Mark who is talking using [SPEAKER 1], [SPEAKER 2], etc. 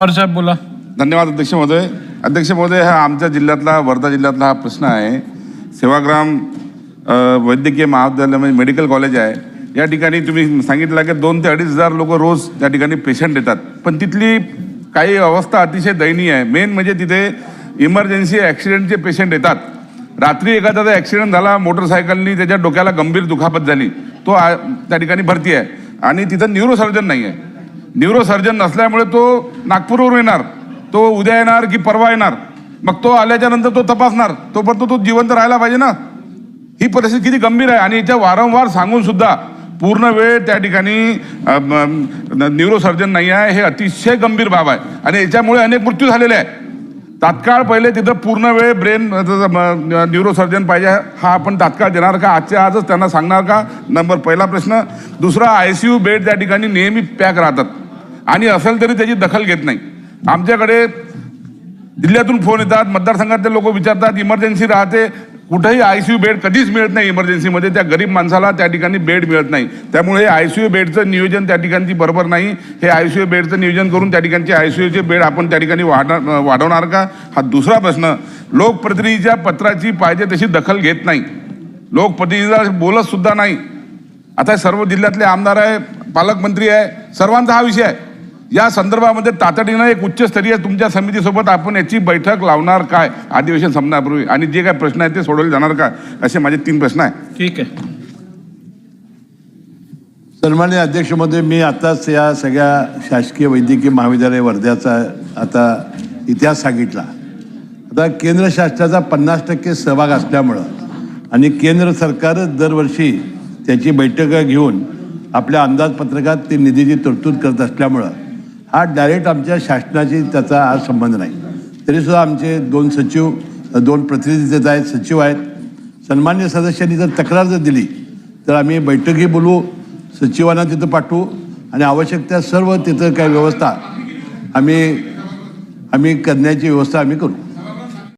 [SPEAKER 1] साहेब बोला.
[SPEAKER 2] धन्यवाद अध्यक्ष महोदय. अध्यक्ष महोदय हा आमच्या जिल्ह्यातला वर्धा जिल्ह्यातला हा प्रश्न आहे. सेवाग्राम वैद्यकीय महाविद्यालय म्हणजे मेडिकल कॉलेज आहे. या ठिकाणी तुम्ही सांगितलं की दोन ते अडीच हजार लोक रोज त्या ठिकाणी पेशंट येतात. पण तिथली काही अवस्था अतिशय दयनीय आहे. मेन म्हणजे तिथे इमर्जन्सी ॲक्सिडेंटचे पेशंट येतात. रात्री एखाद्याचा ॲक्सिडेंट झाला मोटरसायकलनी त्याच्या डोक्याला गंभीर दुखापत झाली तो त्या ठिकाणी भरती आहे. आणि तिथं न्यूरोसर्जन नाही आहे न्यूरोसर्जन नसल्यामुळे तो नागपूरवरून येणार. तो उद्या येणार की परवा येणार. मग तो आल्याच्यानंतर तो तपासणार. तोपर्यंत तो जिवंत राहायला पाहिजे ना. ही परिस्थिती किती गंभीर आहे आणि याच्या वारंवार सांगून सुद्धा पूर्ण वेळ त्या ठिकाणी न्यूरोसर्जन नाही आहे. हे अतिशय गंभीर बाब आहे. आणि याच्यामुळे अनेक मृत्यू झालेले आहे तात्काळ पहिले तिथं पूर्ण वेळ ब्रेन न्यूरोसर्जन पाहिजे. हा आपण तात्काळ देणार का? आजच्या आजच त्यांना सांगणार का? नंबर पहिला प्रश्न. दुसरा आय सी यू बेड त्या ठिकाणी नेहमी पॅक राहतात. आणि असेल तरी त्याची दखल घेत नाही. आमच्याकडे जिल्ह्यातून फोन येतात मतदारसंघातले लोक विचारतात इमर्जन्सी राहते. कुठेही यू बेड कधीच मिळत नाही इमर्जन्सीमध्ये त्या गरीब माणसाला त्या ठिकाणी बेड मिळत नाही. त्यामुळे हे यू बेडचं नियोजन त्या ठिकाणची बरोबर नाही. हे आय यू बेडचं नियोजन करून त्या ठिकाणचे यूचे बेड आपण त्या ठिकाणी वाढ वाढवणार का? हा दुसरा प्रश्न. लोकप्रतिनिधीच्या पत्राची पाहिजे तशी दखल घेत नाही. लोकप्रतिनिधीला बोलतसुद्धा नाही. आता सर्व जिल्ह्यातले आमदार आहे पालकमंत्री आहे सर्वांचा हा विषय आहे. या संदर्भामध्ये तातडीनं एक उच्चस्तरीय तुमच्या समितीसोबत आपण याची बैठक लावणार काय? अधिवेशन संपण्यापूर्वी. आणि जे काय प्रश्न आहेत ते सोडवले जाणार का? असे माझे तीन प्रश्न आहे
[SPEAKER 1] ठीक आहे.
[SPEAKER 3] सन्मान्य अध्यक्ष महोदय मी आताच या सगळ्या शासकीय वैद्यकीय महाविद्यालय वर्ध्याचा आता इतिहास सांगितला. आता केंद्र शासनाचा पन्नास टक्के सहभाग असल्यामुळं आणि केंद्र सरकार दरवर्षी त्याची बैठकं घेऊन आपल्या अंदाजपत्रकात ते निधीची तरतूद करत असल्यामुळं हा डायरेक्ट आमच्या शासनाशी त्याचा हा संबंध नाही. तरीसुद्धा आमचे दोन सचिव दोन प्रतिनिधी तिथं आहेत सचिव आहेत. सन्मान्य सदस्यांनी जर तक्रार जर दिली तर आम्ही बैठकी बोलवू सचिवांना तिथं पाठवू आणि आवश्यक त्या सर्व तिथं काय व्यवस्था आम्ही आम्ही करण्याची व्यवस्था आम्ही करू.